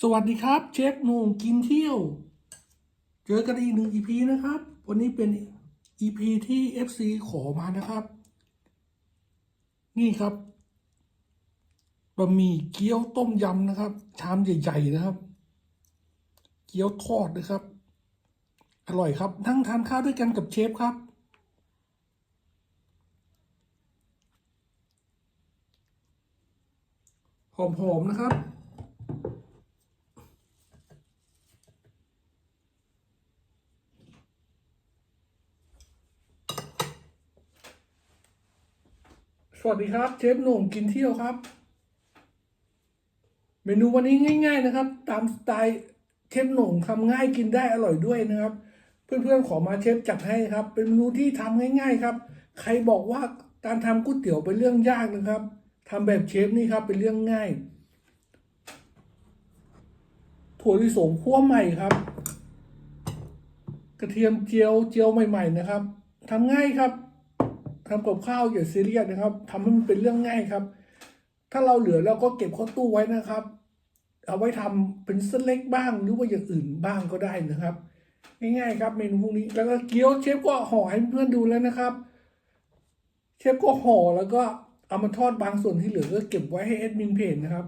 สวัสดีครับ เชฟหนุ่มกินเที่ยว เจอกันอีกหนึ่ง EP นะครับ วันนี้เป็น EP ที่ FC ขอมานะครับ นี่ครับบะหมี่เกี๊ยวต้มยำนะครับ ชามใหญ่ๆนะครับ เกี๊ยวทอดนะครับ อร่อยครับนั่งทานข้าวด้วยกันกับเชฟครับ หอมๆนะครับ วัสดีครับ เชฟหนุ่มกินเที่ยวครับ เมนูวันนี้ง่าย ๆนะครับ ตามสไตล์เชฟหนุ่มทำง่ายกินได้อร่อยด้วยนะครับ เพื่อนๆขอมาเชฟจัดให้ครับ เป็นเมนูที่ทำง่าย ๆ ครับ ใครบอกว่าการทำก๋วยเตี๋ยวเป็นเรื่องยากนะครับทำแบบเชฟนี่ครับเป็นเรื่องง่าย ถั่วลิสงคั่วใหม่ครับ กระเทียมเจียวเจียวใหม่ ๆ นะครับทำง่ายครับ ทำกับข้าวอย่าซีเรียสนะครับทำให้มันเป็นเรื่องง่ายครับ ถ้าเราเหลือเราก็เก็บเข้าตู้ไว้นะครับ เอาไว้ทำเป็นเส้นเล็กบ้างหรือว่าอย่างอื่นบ้างก็ได้นะครับ ง่ายๆครับเมนูพวกนี้แล้วก็เกี๊ยวเชฟก็ห่อให้เพื่อนดูแล้วนะครับ เชฟก็ห่อแล้วก็เอามาทอดบางส่วนที่เหลือก็เก็บไว้ให้เอดมินเพจนะครับ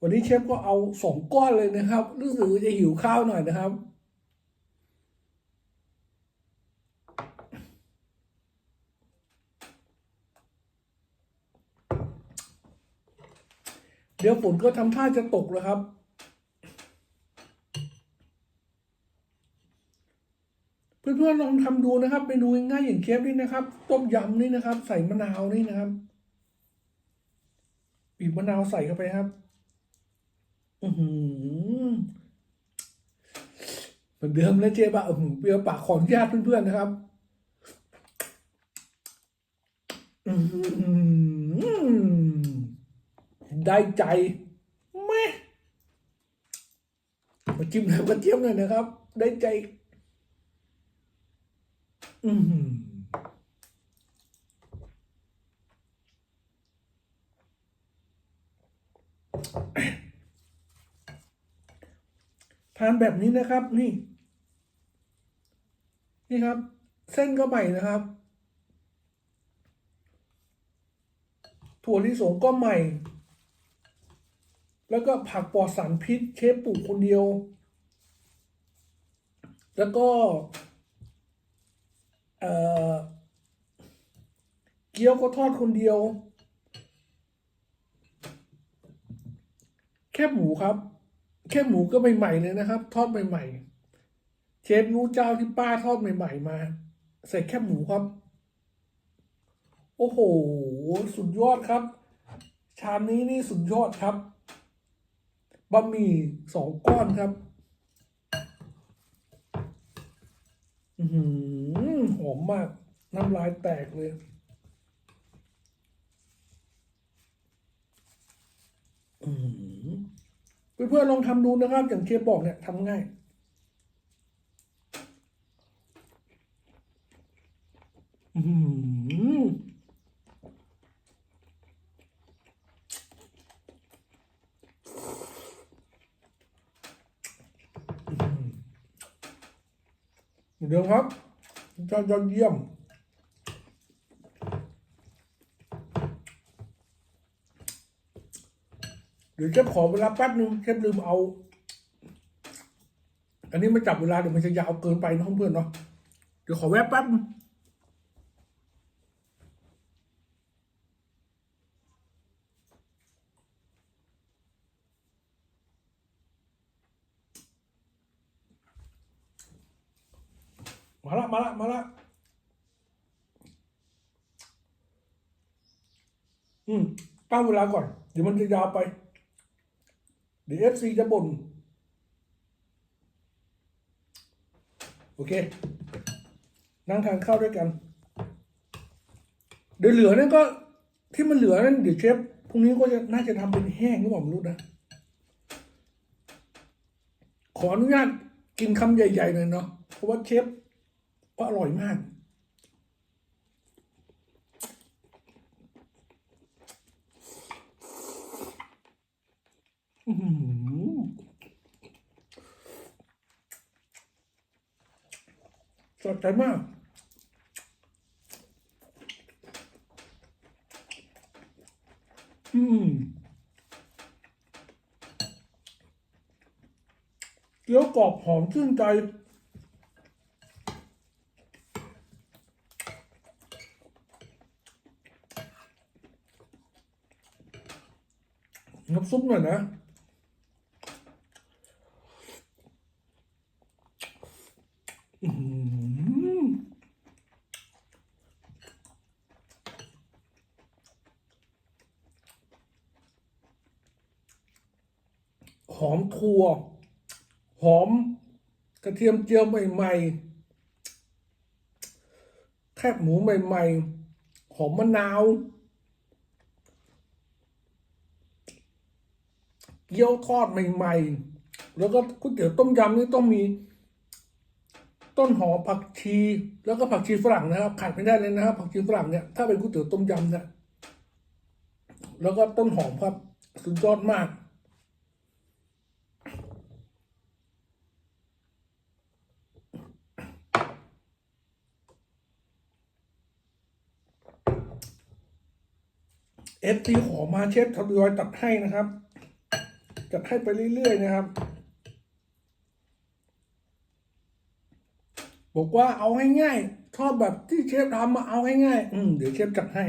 วันนี้เชฟก็เอาสองก้อนเลยนะครับ รู้สึกจะหิวข้าวหน่อยนะครับ เดี๋ยวฝนก็ทำท่าจะตกแล้วครับ เพื่อนๆลองทำดูนะครับเมนูง่ายๆอย่างเคฟนี่นะครับ ต้มยำนี่นะครับ ใส่มะนาวนี่นะครับบีบมะนาวใส่เข้าไปครับ อือหือเหมือนเดิมแล้วเจ๊บะอือหือเปรี้ยวปากขออนุญาตเพื่อนๆนะครับ อือหือ ได้ใจแม่มาจิ้มน้ำกระเทียมหน่อยนะครับ ได้ใจ อือหือทานแบบนี้นะครับ นี่ นี่ครับ เส้นก็ใหม่นะครับ ถั่วลิสงก็ใหม่ แล้วก็ผักปลอดสารพิษเชฟปลูกคนเดียว แล้วก็เอ่อเกี๊ยวก็ทอดคนเดียว แคบหมูครับ แคบหมูก็ใหม่ๆเลยนะครับ ทอดใหม่ๆ เชฟรู้เจ้าที่ป้าทอดใหม่ ๆ มา ใส่แคบหมูครับ โอ้โห สุดยอดครับ ชามนี้นี่สุดยอดครับ บะหมี่สองก้อนครับ อือหือหอมมาก น้ำลายแตกเลยอือหือเพื่อนๆลองทำดูนะครับ อย่างเชฟบอกเนี่ยทำง่ายอือหือ เหมือนเดิมครับจะยอดเยี่ยม เดี๋ยวเชฟขอเวลาแป๊บนึงเชฟลืมเอา อันนี้ไม่จับเวลาเดี๋ยวมันจะยาวเกินไปนะเพื่อนเนาะ เดี๋ยวขอแวะแป๊บนึงมา ละมาละอืมตั้งเวลาก่อน เดี๋ยวมันจะยาวไป เดี๋ยวเอฟซีจะบ่นโอเค นั่งทานข้าวด้วยกัน เดี๋ยวเหลือนั่นก็ที่มันเหลือนั่นเดี๋ยวเชฟพรุ่งนี้ก็จะน่าจะทำเป็นแห้งหรือเปล่าไม่รู้นะ ขออนุญาตกินคำใหญ่ๆหน่อยเนาะเพราะว่าเชฟ ว่าอร่อยมาก อืสดใจมากอืมเกี๊ยวกรอบหอมชื่นใจำซุปหน่อยนะหอหอมถั่วหอมกระเทียมเจียวใหม่ๆแคบหมูใหม่ๆ หอมมะนาว เกี๊ยวทอดใหม่ ๆ แล้วก็ก๋วยเตี๋ยวต้มยำนี่ต้องมี ต้นหอมผักชี แล้วก็ผักชีฝรั่งนะครับขาดไม่ได้เลยนะครับผักชีฝรั่งเนี่ยถ้าเป็นก๋วยเตี๋ยวต้มยำเนี่ยแล้วก็ต้นหอมครับสุดยอดมากเอฟซีขอมาเชฟทยอยตัดให้นะครับ จัดให้ไปเรื่อย ๆ นะครับ บอกว่าเอาง่ายๆชอบแบบที่เชฟทำมาเอาง่ายๆอืมเดี๋ยวเชฟจัดให้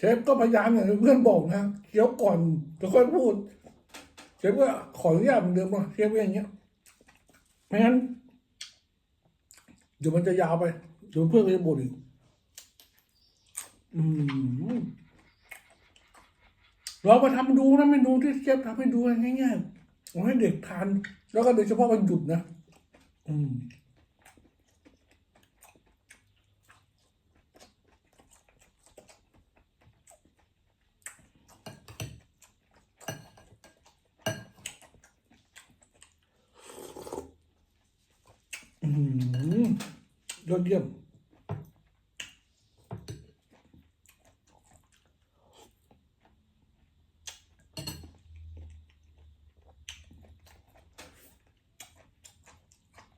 เชฟก็พยายามอย่างที่เพื่อนบอกนะเคี้ยวก่อนแล้วค่อยพูด เชฟก็ขออนุญาตเหมือนเดิมนะเชฟก็อย่างเงี้ยไม่งั้นเดี๋ยวมันจะยาวไปเดี๋ยวเพื่อนก็จะบ่นอีกอืมเรามาทำดูนะเมนูที่เชฟทำให้ดูง่ายๆเอาให้เด็กทาน แล้วก็โดยเฉพาะวันหยุดนะ อืม อืมยอด เยี่ยม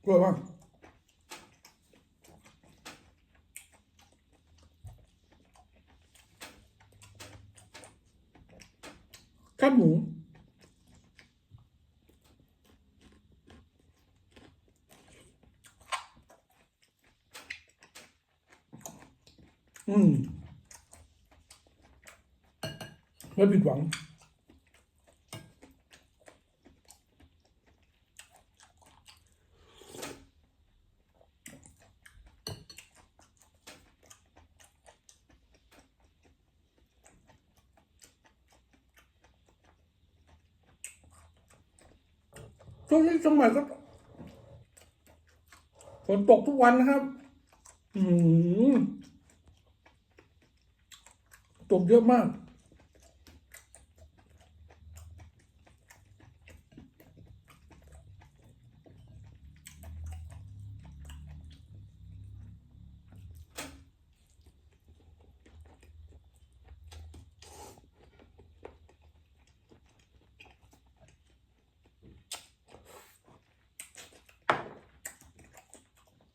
อร่อยมากแคบหมู อืม ไม่ผิดหวัง ช่วงนี้สมัยก็ฝนตกทุกวันนะครับ อืมตกเยอะมาก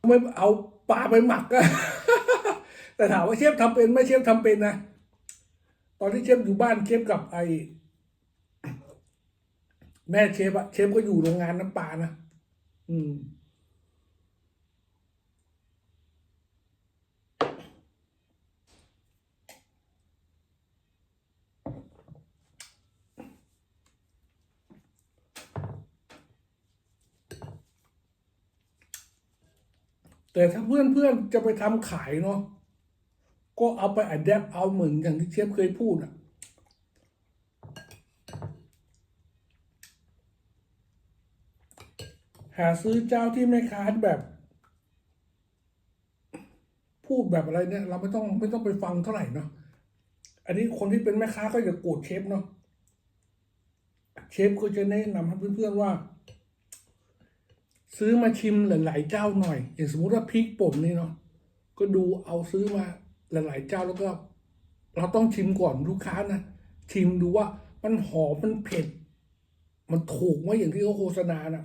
ไม่เอาปลาไปหมักก็แต่ถามว่าเชฟทำเป็นไหม่เชฟทำเป็นนะตอนที่เชฟอยู่บ้านเชฟกับไอแม่เชฟอะเชฟก็อยู่โรงงานน้ำปลานะอืม แต่ถ้าเพื่อนเพื่อนๆจะไปทำขายเนาะก็เอาไปอัดแอปเอาเหมือนอย่างที่เชฟเคยพูดอะหาซื้อเจ้าที่ไม่ค้านแบบ พูดแบบอะไรเนี่ย เราไม่ต้องไม่ต้องไปฟังเท่าไหร่เนาะอันนี้คนที่เป็นแม่ค้าก็อย่าโกรธเชฟเนาะเชฟก็จะแนะนำให้เพื่อนๆว่า ซื้อมาชิมหลาย ๆ เจ้าหน่อยอย่างสมมติว่าพริกป่นนี่เนาะก็ดูเอาซื้อมาหลาย ๆ เจ้าแล้วก็ เราต้องชิมก่อนลูกค้านะชิมดูว่ามันหอมมันเผ็ด มันถูกไหมอย่างที่เขาโฆษณานะ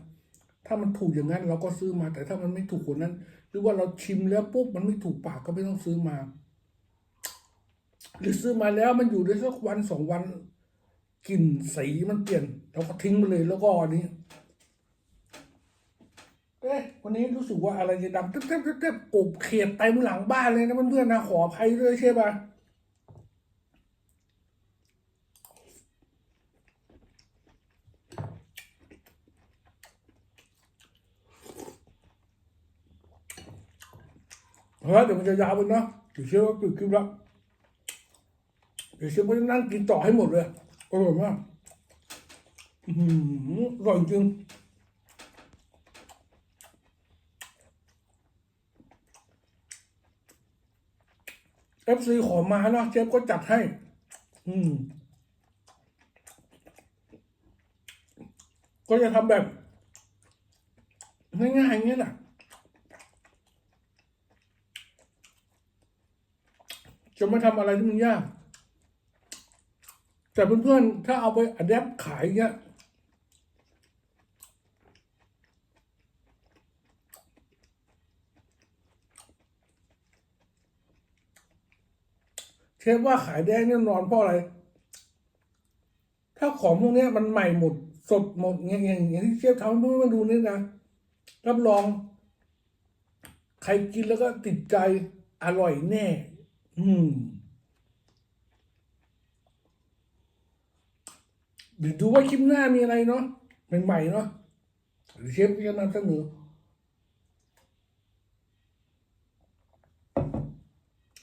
ถ้ามันถูกอย่างนั้นเราก็ซื้อมา แต่ถ้ามันไม่ถูกกว่านั้น หรือว่าเราชิมแล้วปุ๊บมันไม่ถูกปากก็ไม่ต้องซื้อมา หรือซื้อมาแล้วมันอยู่ได้สักวันสองวันกลิ่นสีมันเปลี่ยนเราก็ทิ้งไปเลยแล้วก็อันนี้ อ๊ะวันนี้รู้สึกว่าอะไรจะดำเต๊บเต๊บเต๊บเต๊บกบเขียดเต็มหลังบ้านเลยนะเพื่อนๆนะขออภัยด้วยใช่ปะเฮ้ยเดี๋ยวมันจะยาวไปเนาะเดี๋ยวเชื่อว่าปิดคลิปแล้วเดี๋ยวเชื่อว่าจะนั่งกินต่อให้หมดเลยอร่อยมากอืมอร่อยจริง ฟซีขอมาเนาะเชฟก็จัดให้ อืม ก็จะทำแบบ ง่ายๆอย่างนี้แหละจะไม่ทำอะไรที่มันยาก แต่เพื่อนๆ ถ้าเอาไปอัดแอปขายเงี้ย เชฟว่าขายได้แน่นอนเพราะอะไร ถ้าของพวกนี้มันใหม่หมดสดหมดอย่างอย่างอย่างที่เชฟทำให้เพื่อนๆดูนี่นะรับรอง ใครกินแล้วก็ติดใจอร่อยแน่ อืมเดี๋ยวดูว่าคลิปหน้ามีอะไรเนาะใหม่ๆเนาะเดี๋ยวเชฟจะนำเสนอ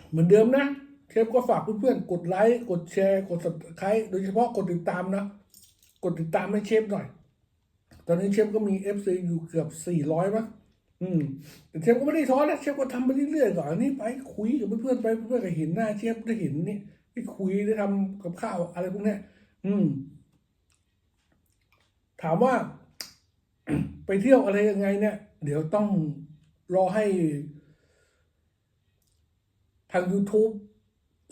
เหมือนเดิมนะ เชฟก็ฝากเพื่อนๆ กดไลค์ กดแชร์ กด subscribe โดยเฉพาะกดติดตามนะ กดติดตามให้เชฟหน่อย ตอนนี้เชฟก็มี FC อยู่เกือบ400มั้งอืม แต่เชฟก็ไม่ได้ท้อนะเชฟก็ทำไปเรื่อยๆก่อนอันนี้ไปคุยกับเพื่อนๆไปเพื่อนๆก็เห็นหน้าเชฟได้เห็นนี่ที่คุยได้ทำกับข้าวอะไรพวกนี้อืม ถามว่า ไปเที่ยวอะไรยังไง เนี่ย เดี๋ยวต้องรอให้ทาง YouTube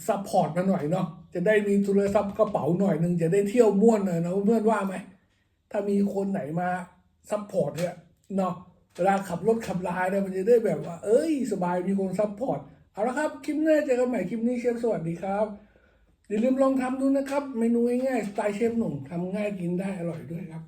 ซัพพอร์ตมาหน่อยเนาะจะได้มีทุนทรัพย์กระเป๋าหน่อยหนึ่งจะได้เที่ยวม่วนหน่อยนะเพื่อนว่าไหมถ้ามีคนไหนมาซัพพอร์ตเนี่ยเนาะเวลาขับรถขับลาเนี่ยมันจะได้แบบว่า เอ้ย สบายมีคนซัพพอร์ตเอาละครับ คลิปหน้าเจอกันใหม่คลิปนี้เชฟสวัสดีครับอย่าลืมลองทำดูนะครับ เมนูง่ายๆสไตล์เชฟหนุ่มทำง่ายกินได้อร่อยด้วยครับ